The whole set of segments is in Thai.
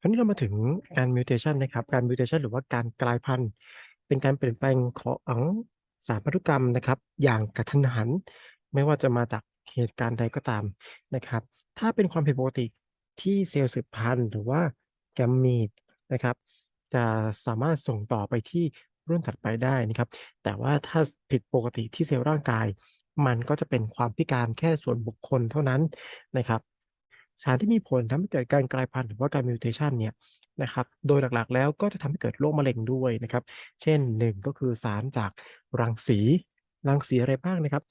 คราวนี้เรามาถึงการ mutation นะครับ การ mutation หรือว่าการกลายพันธุ์ เป็นการเปลี่ยนแปลงของสารพันธุกรรมนะครับ อย่างกะทันหัน ไม่ว่าจะมาจากเหตุการณ์ใดก็ตามนะครับ ถ้าเป็นความผิดปกติที่เซลล์สืบพันธุ์หรือว่า gamete นะครับ จะสามารถส่งต่อไปที่รุ่นถัดไปได้นะครับ แต่ว่าถ้าผิดปกติที่เซลล์ร่างกาย มันก็จะเป็นความพิการแค่ส่วนบุคคลเท่านั้นนะครับ สารที่มีผลทำให้เกิดการกลายพันธุ์หรือว่าการ mutation เนี่ยนะครับ โดยหลักๆ แล้วก็จะทำให้เกิดโรคมะเร็งด้วยนะครับ เช่น 1 ก็คือสารจากรังสี รังสีอะไรบ้างนะครับ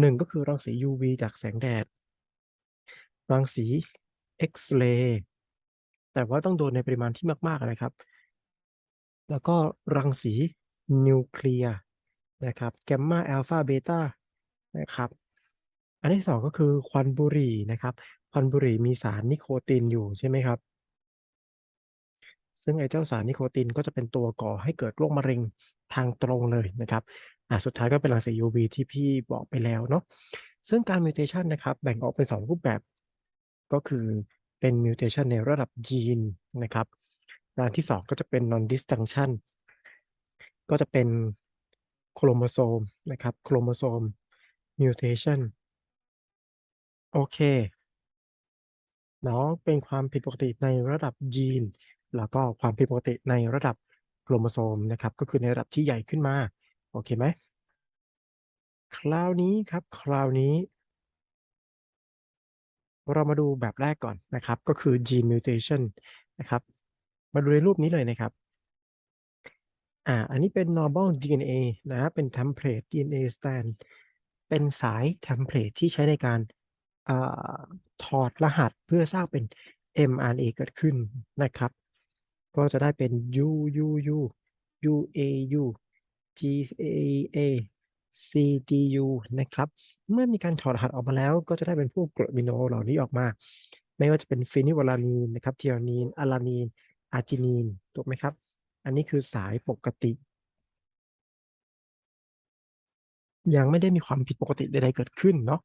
1 ก็คือรังสี UV จากแสงแดด รังสีเอ็กซ์เรย์ แต่ว่าต้องโดนในปริมาณที่มากๆนะครับ แล้วก็รังสีนิวเคลียร์นะครับ แกมมาอัลฟาเบต้านะครับ อันที่2ก็คือควันบุหรี่นะครับ ควันบุหรี่มีสารนิโคตินอยู่ใช่ไหมครับ?ซึ่งไอ้เจ้าสารนิโคตินก็จะเป็นตัวก่อให้เกิดโรคมะเร็งทางตรงเลยนะครับอ่าสุดท้ายก็เป็นรังสี UV ที่พี่บอกไปแล้วเนาะ ซึ่งการ mutation นะครับแบ่งออกเป็น 2 รูปแบบ ก็คือเป็น mutation ในระดับยีนนะครับอันที่ 2 ก็จะเป็น non-disjunction ก็จะเป็นโครโมโซมนะครับ โครโมโซม mutation โอเค เนาะเป็นความผิดปกติในระดับยีน แล้วก็ความผิดปกติในระดับโครโมโซมนะครับ ก็คือในระดับที่ใหญ่ขึ้นมา โอเคไหม?คราวนี้ครับ คราวนี้ เรามาดูแบบแรกก่อนนะครับ ก็คือ gene mutation นะครับ มาดูในรูปนี้เลยนะครับ อ่า อันนี้เป็น normal DNA นะครับเป็นเทมเพลต DNA strand เป็นสายเทมเพลตที่ใช้ในการอ่าถอดรหัสเพื่อสร้างเป็น mRNA เกิดขึ้นนะครับ ก็จะได้เป็น UUU UAU GAA CGU นะครับ เมื่อมีการถอดรหัสออกมาแล้ว ก็จะได้เป็นพวกกรดอะมิโนเหล่านี้ออกมา ไม่ว่าจะเป็น Phenylalanine นะครับ Threonine Alanine Arginine ถูกไหมครับ?อันนี้คือสายปกติ ยังไม่ได้มีความผิดปกติใดๆเกิดขึ้นเนาะ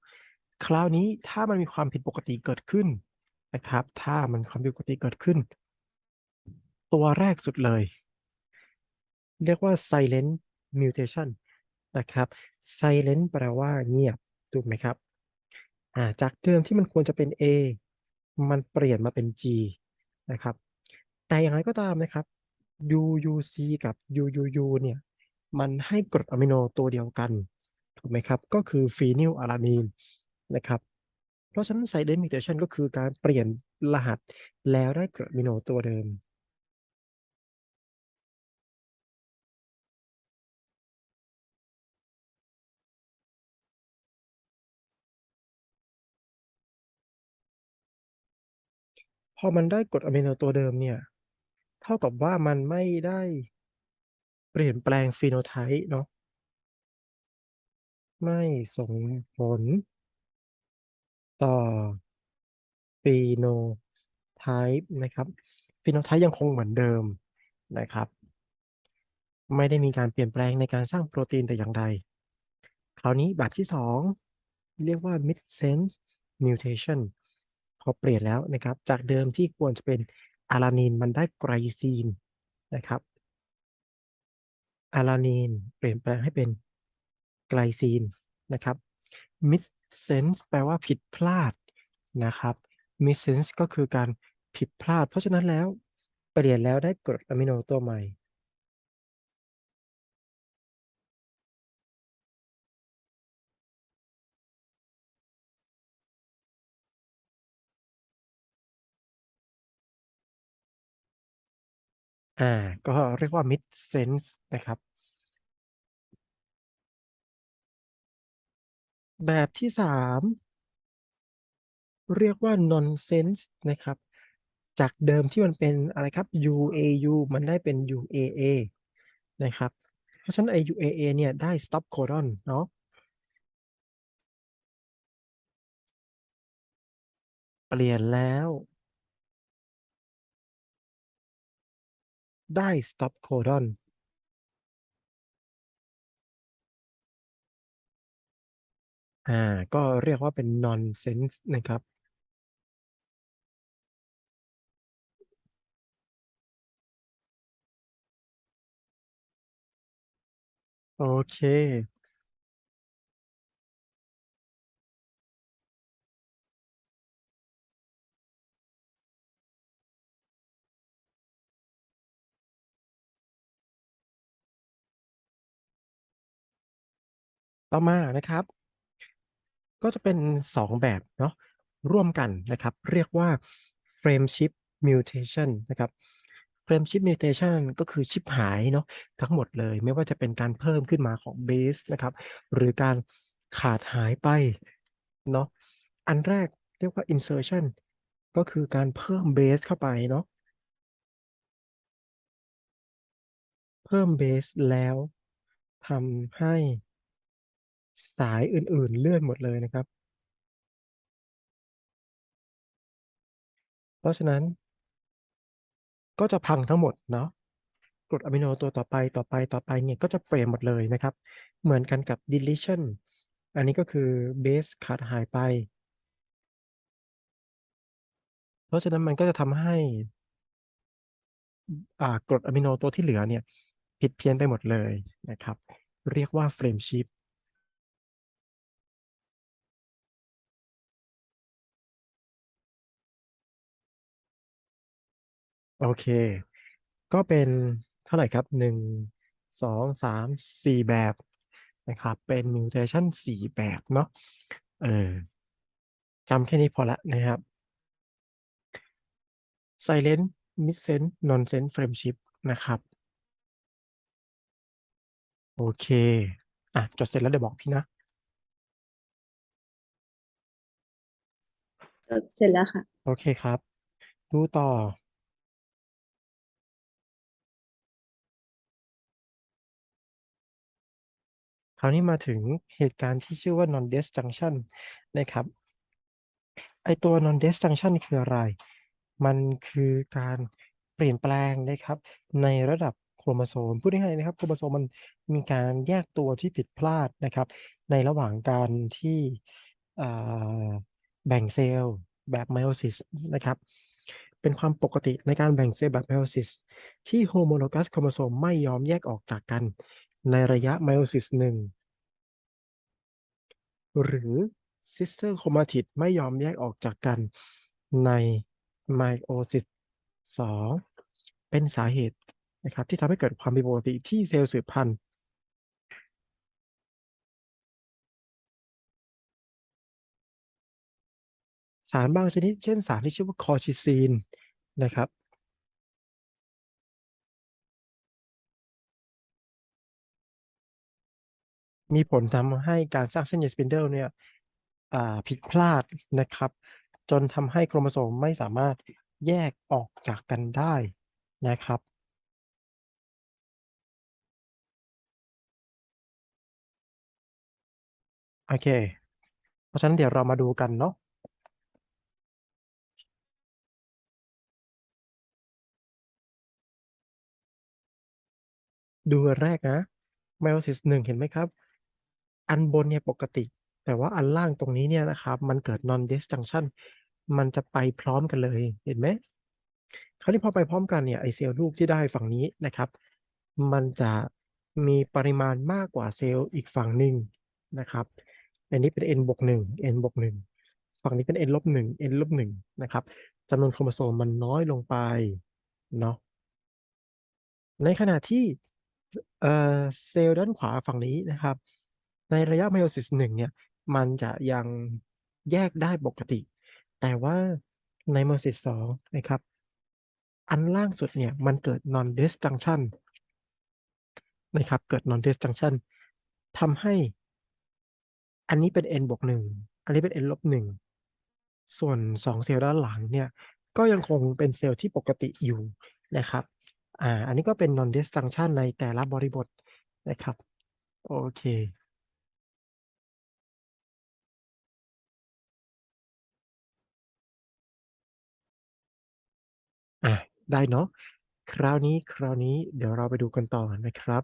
คราวนี้ถ้ามันมีความผิดปกติเกิดขึ้นนะครับ ถ้ามันความผิดปกติเกิดขึ้น ตัวแรกสุดเลย เรียกว่า silent mutation นะครับ silent แปลว่าเงียบ ถูกไหมครับ?อ่าจากเดิมที่มันควรจะเป็น A มันเปลี่ยนมาเป็น G นะครับ แต่อย่างไรก็ตามนะครับ UUC กับ UUU เนี่ย มันให้กรดอะมิโนตัวเดียวกัน ถูกไหมครับ?ก็คือ Phenylalanine น นะครับ เพราะฉะนั้น silent mutation ก็คือการเปลี่ยนรหัสแล้วได้กรดอะมิโนตัวเดิมพอมันได้กรดอะมิโนตัวเดิมเนี่ย เท่ากับว่ามันไม่ได้เปลี่ยนแปลง Phenotype เนาะไม่ส่งผล ต่อ Phenotype นะครับ Phenotype ยังคงเหมือนเดิมนะครับ ไม่ได้มีการเปลี่ยนแปลงในการสร้างโปรตีนแต่อย่างใด คราวนี้แบบที่ 2 เรียกว่า Missense mutation พอเปลี่ยนแล้วนะครับ จากเดิมที่ควรจะเป็น Alanine มันได้ Glycine นะครับ Alanine เปลี่ยนแปลงให้เป็น Glycine นะครับ sense แปลว่าผิดพลาดนะครับ Missense ก็คือการผิดพลาด เพราะฉะนั้นแล้วเปลี่ยนแล้วได้กรดอะมิโนตัวใหม่อ่าก็เรียกว่า Missense นะครับ แบบที่3เรียกว่า Nonsense นะครับ จากเดิมที่มันเป็นอะไรครับ UAU มันได้เป็น UAA นะครับ เพราะฉะนั้นไอ UAA เนี่ยได้ Stop codon เนาะเปลี่ยนแล้ว ได้ Stop codon อ่า ก็เรียกว่าเป็น nonsense นะครับ โอเค ต่อมานะครับ ก็จะเป็น 2 แบบเนาะร่วมกันนะครับ เรียกว่า Frameshift Mutation นะครับ Frameshift Mutation ก็คือชิปหายเนาะทั้งหมดเลยไม่ว่าจะเป็นการเพิ่มขึ้นมาของเบสนะครับ หรือการขาดหายไปเนาะอันแรกเรียกว่า Insertion ก็คือการเพิ่มเบสเข้าไปเนาะเพิ่มเบสแล้วทำให้ สายอื่น ๆ เลื่อนหมดเลยนะครับ เพราะฉะนั้น ก็จะพังทั้งหมดเนาะกรดอะมิโนตัวต่อไปต่อไปต่อไปเนี่ยก็จะเปลี่ยนหมดเลยนะครับ เหมือนกันกับ deletion อันนี้ก็คือเบสขาดหายไป เพราะฉะนั้นมันก็จะทำให้อ่ากรดอะมิโนตัวที่เหลือเนี่ยผิดเพี้ยนไปหมดเลยนะครับ เรียกว่า frame shift โอเค ก็เป็นเท่าไหร่ครับ1 2 3 4แบบนะครับ เป็น mutation 4แบบเนาะเออจำแค่นี้พอแล้วนะครับ silent mid-sense nonsense frame shift นะครับ โอเค อะ จดเสร็จแล้วเดี๋ยวบอกพี่นะจดเสร็จแล้วค่ะ โอเคครับ ดูต่อ คราวนี้มาถึงเหตุการณ์ที่ชื่อว่า non-des junction นะครับ ไอตัว non-des junction คืออะไร มันคือการเปลี่ยนแปลงนะครับ ในระดับโครโมโซม พูดง่ายๆนะครับ โครโมโซมมันมีการแยกตัวที่ผิดพลาดนะครับ ในระหว่างการที่แบ่งเซลล์แบบไมโอซิสนะครับ เป็นความปกติในการแบ่งเซลล์แบบไมโอซิสที่โฮโมโลกัสโครโมโซมไม่ยอมแยกออกจากกัน ในระยะไมโอซิสหนึ่งหรือ sister chromatid ไม่ยอมแยกออกจากกันในไมโอซิสสองเป็นสาเหตุนะครับที่ทำให้เกิดความผิดปกติที่เซลล์สืบพันธุ์สารบางชนิดเช่นสารที่ชื่อว่าคอชิซีนนะครับ มีผลทำให้การสร้างเส้นใยสปินเดิลเนี่ยผิดพลาดนะครับ จนทำให้โครโมโซมไม่สามารถแยกออกจากกันได้นะครับ โอเค เพราะฉะนั้นเดี๋ยวเรามาดูกันเนาะดูแรกนะ meiosis หนึ่งเห็นไหมครับ อันบนเนี่ยปกติ แต่ว่าอันล่างตรงนี้เนี่ยนะครับ มันเกิด non-des junction มันจะไปพร้อมกันเลยเห็นไหมคราวนี้พอไปพร้อมกันเนี่ยไอเซลล์ลูกที่ได้ฝั่งนี้นะครับ มันจะมีปริมาณมากกว่าเซลล์อีกฝั่งหนึ่งนะครับอันนี้เป็น n บวกหนึ่ง n บวกหนึ่งฝั่งนี้เป็น n ลบหนึ่ง n ลบหนึ่งนะครับจำนวนโครโมโซมมันน้อยลงไปเนาะในขณะที่เซลล์ด้านขวาฝั่งนี้นะครับ ในระยะไมโอซิสหนึ่งเนี่ย มันจะยังแยกได้ปกติ แต่ว่าในไมโอซิสสองนะครับ อันล่างสุดเนี่ย มันเกิด non-des junction นะครับ เกิด non-des junction ทำให้ อันนี้เป็น n บวกหนึ่ง อันนี้เป็น n ลบหนึ่ง ส่วนสองเซลล์ด้านหลังเนี่ย ก็ยังคงเป็นเซลล์ที่ปกติอยู่นะครับ อ่า อันนี้ก็เป็น non-des junction ในแต่ละบริบทนะครับ โอเค อะได้เนาะ คราวนี้ คราวนี้เดี๋ยวเราไปดูกันต่อนะครับ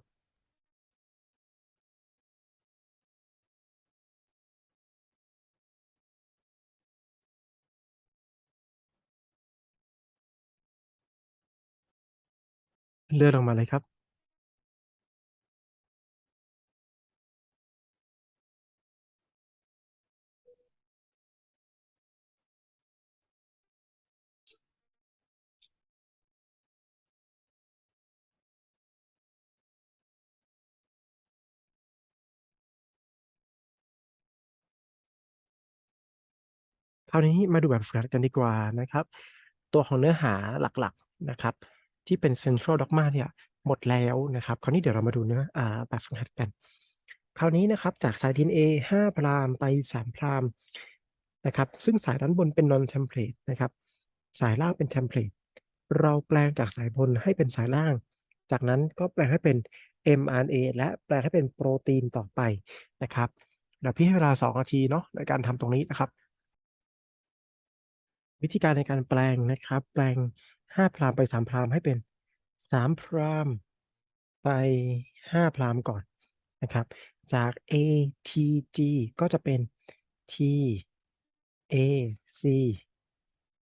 เลื่อนลงมาเลยครับ ราวนี้มาดูแบบฝึกหัดกันดีกว่านะครับ ตัวของเนื้อหาหลักๆนะครับ ที่เป็น Central Dogma เนี่ยหมดแล้วนะครับคราวนี้เดี๋ยวเรามาดูเนื้ออแบบฝึกหัดกัน คราวนี้นะครับจากสาย DNA 5 พรามณ์ไป 3 พรามนะครับ ซึ่งสายด้านบนเป็น Non Template นะครับ สายล่างเป็น Template เราแปลงจากสายบนให้เป็นสายล่าง จากนั้นก็แปลงให้เป็น mRNA และแปลงให้เป็นโปรตีนต่อไปนะครับเดี๋ยวพี่ให้เวลา 2 นาทีเนาะในการทำตรงนี้นะครับ วิธีการในการแปลงนะครับ แปลง5พรามณ์ไป3พรามให้เป็น3พรามณ์ไป5พรามก่อนนะครับ จาก ATG ก็จะเป็น TAC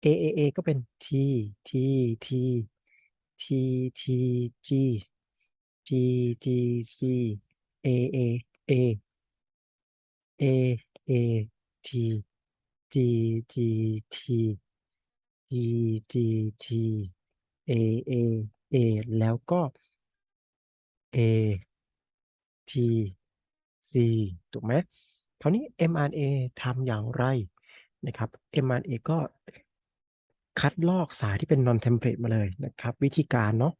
AAA ก็เป็น T T T T T G G G C A A A A A T GGT GGT AAA แล้วก็ ATC ถูกไหมคราวนี้ mRNA ทำอย่างไรนะครับ mRNA ก็คัดลอกสายที่เป็น Non Template มาเลยนะครับ วิธีการเนาะ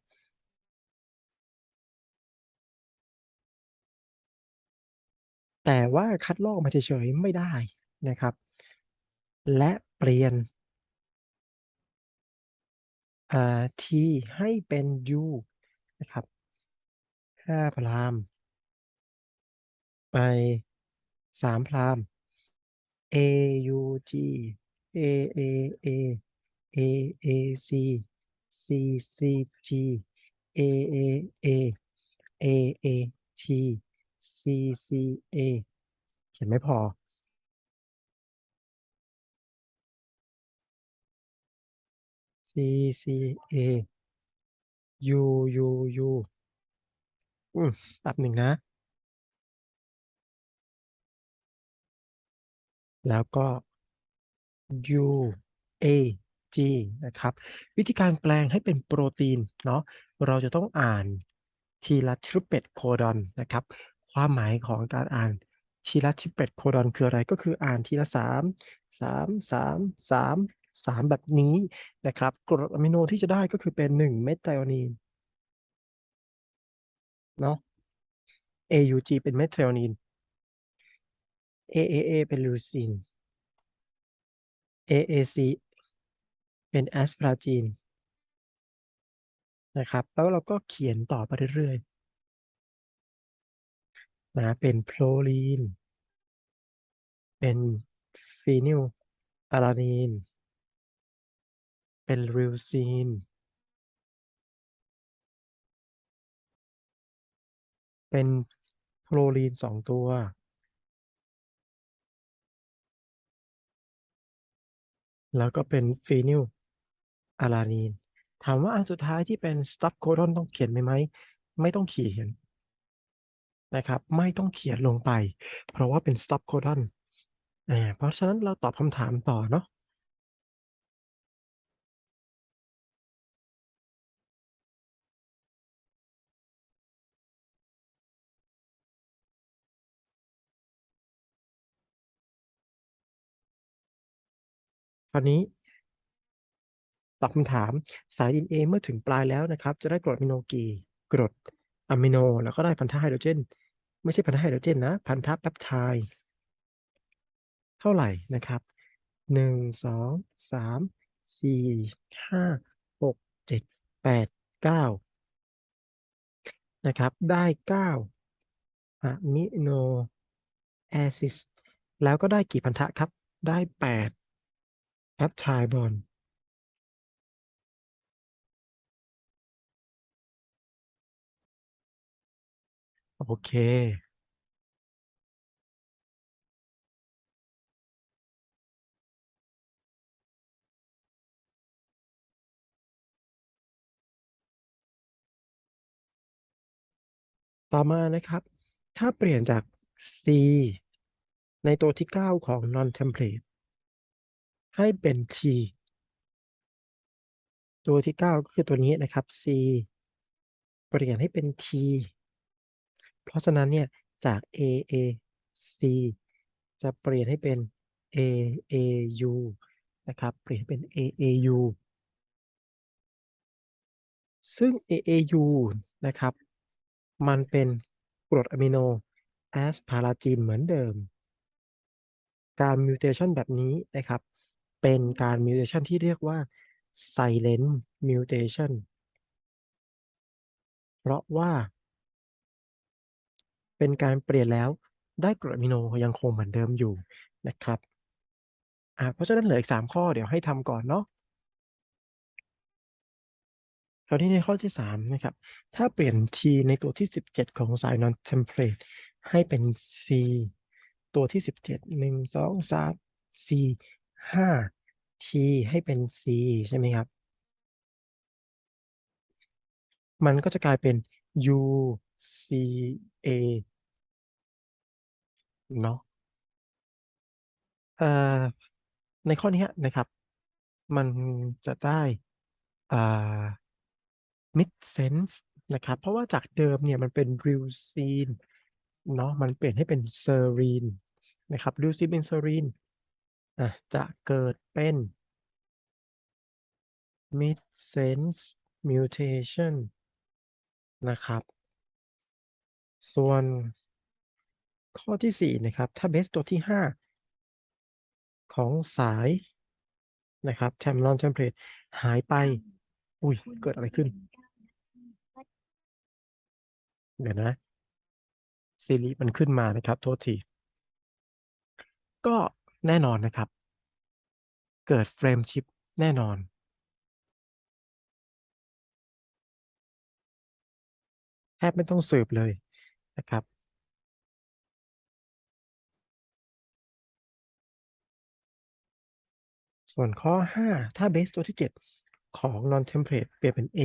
แต่ว่าคัดลอกมาเฉยๆไม่ได้นะครับ และเปลี่ยน T ให้เป็น U นะครับ5พรามณ์ไป3พราม AUG AAA AAC CCG AAA AAT CCA เขียนไม่พอ CCA U U U อืมแป๊บหนึ่งนะ แล้วก็ UAG นะครับ วิธีการแปลงให้เป็นโปรตีนเนาะเราจะต้องอ่านทีละ Triplet Codon นะครับ ความหมายของการอ่านทีละ Triplet Codon คืออะไรก็คืออ่านทีละ3 3 3 3 3 แบบนี้นะครับกรดอะมิโนที่จะได้ก็คือเป็น1 Methionine เนาะ AUG เป็น Methionine AAA เป็น Leucine AAC เป็น Asparagine นะครับ แล้วเราก็เขียนต่อไปเรื่อยๆนะเป็น Proline เป็น Phenylalanine เป็น Leucine เป็น Proline 2ตัว แล้วก็เป็น Phenylalanine ถามว่าอันสุดท้ายที่เป็น Stop Codon ต้องเขียนไหมไหม ไม่ต้องเขียนนะครับ ไม่ต้องเขียนลงไป เพราะว่าเป็น Stop Codon อาเพราะฉะนั้นเราตอบคำถามต่อเนาะ คราวนี้ตอบคำถามสาย DNA เมื่อถึงปลายแล้วนะครับ จะได้กรดอะมิโนกี่กรดอะมิโน แล้วก็ได้พันธะไฮโดรเจน ไม่ใช่พันธะไฮโดรเจนนะ พันธะแปปไทด์เท่าไหร่นะครับ1 2 3 4 5 6 7 8 9นะครับ ได้9อะมิโนแอซิดแล้วก็ได้กี่พันธะครับ ได้8 แปปไทด์บอนด์โอเค ต่อมานะครับ ถ้าเปลี่ยนจาก C ในตัวที่ 9 ของ Non Template ให้เป็น T ตัวที่ 9 ก็คือตัวนี้นะครับ C เปลี่ยนให้เป็น T เพราะฉะนั้นเนี่ยจาก AAC จะเปลี่ยนให้เป็น AAU นะครับ เปลี่ยนเป็น AAU ซึ่ง AAU นะครับ มันเป็นกรดอะมิโน asparagine เหมือนเดิม การ mutation แบบนี้นะครับ เป็นการ mutation ที่เรียกว่า silent mutation เพราะว่า เป็นการเปลี่ยนแล้วได้กรดอะมิโนยังคงเหมือนเดิมอยู่นะครับอ่าเพราะฉะนั้นเหลืออีก 3 ข้อเดี๋ยวให้ทำก่อนเนาะคราวนี้ในข้อที่ 3 นะครับ ถ้าเปลี่ยน T ในตัวที่ 17 ของสาย non-template ให้เป็น C ตัวที่ 17 1 2 3 4 5 T ให้เป็น C ใช่ไหมครับ มันก็จะกลายเป็น UCA เนาะในข้อนี้นะครับ มันจะได้ make sense นะครับ เพราะว่าจากเดิมเนี่ยมันเป็น leucine เนาะมันเปลี่ยนให้เป็น serine นะครับ leucine เป็น serine าจะเกิดเป็น missense mutation นะครับ ส่วนข้อที่ 4 นะครับ ถ้าเบสตัวที่ 5 ของสาย นะครับ tem non-template หายไป อุ๊ยเกิดอะไรขึ้น?เดี๋ยวนะซีรีส์มันขึ้นมานะครับ โทษที ก็ แน่นอนนะครับ เกิด frame shift แน่นอน แทบไม่ต้องสืบเลยนะครับ ส่วนข้อ 5 ถ้าเบสตัวที่ 7 ของ non-template เปลี่ยนเป็น A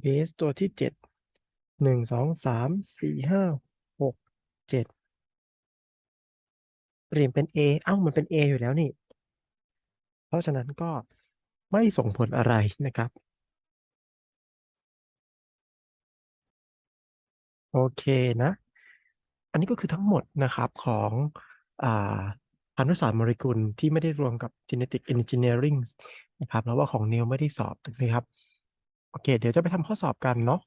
เบสตัวที่ 7 1 2 3 4 5 6 7 เปลี่ยนเป็น A อ้ามันเป็น A อยู่แล้วนี่ เพราะฉะนั้นก็ไม่ส่งผลอะไรนะครับ โอเคนะ อันนี้ก็คือทั้งหมดนะครับของอพันธุศาสตร์โมเลกุลที่ไม่ได้รวมกับ genetic engineering นะครับเพราะว่าของนิวไม่ได้สอบถูกไหมครับ?โอเค เดี๋ยวจะไปทำข้อสอบกันเนาะ